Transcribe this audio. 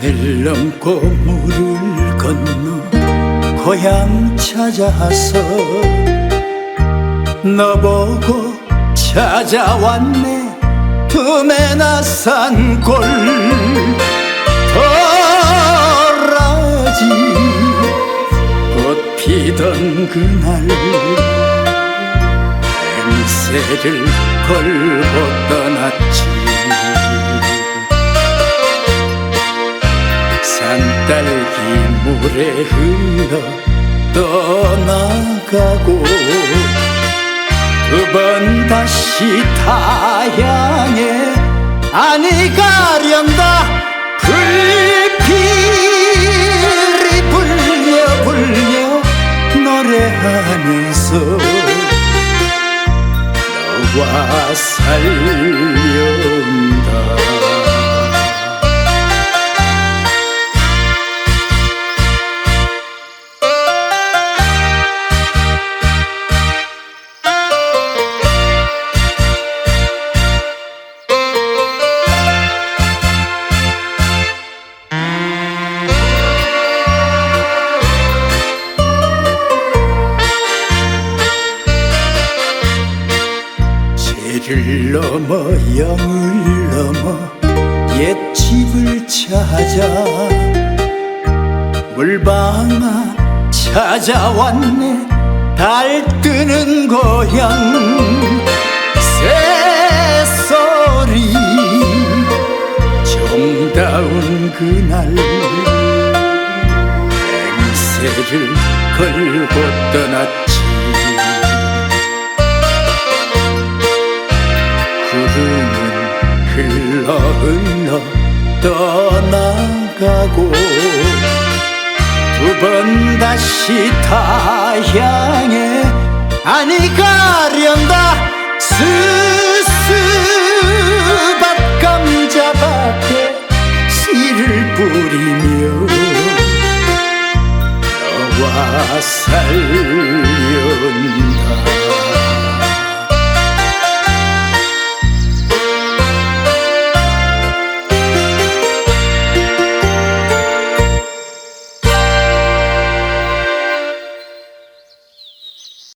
하늘 넘고 물을 건너 고향 찾아서 너보고 찾아왔네. 품에 나산골 도라지 꽃 피던 그날 행세를 걸고 떠났지. 물에 흘러 떠나가고 두 번 다시 타향에 아니 가련다. 불필이 불려 불려 노래하면서 너와 살련 죄를 넘어 영을 넘어 옛 집을 찾아 물방아 찾아왔네. 달 뜨는 고향 새소리 정다운 그날. 행세를 걸고 떠났지 흘러 흘러 떠나가고 두 번 다시 타향에 아니 가련다 스스밭 감자밭에 씨를 뿌리며 너와 살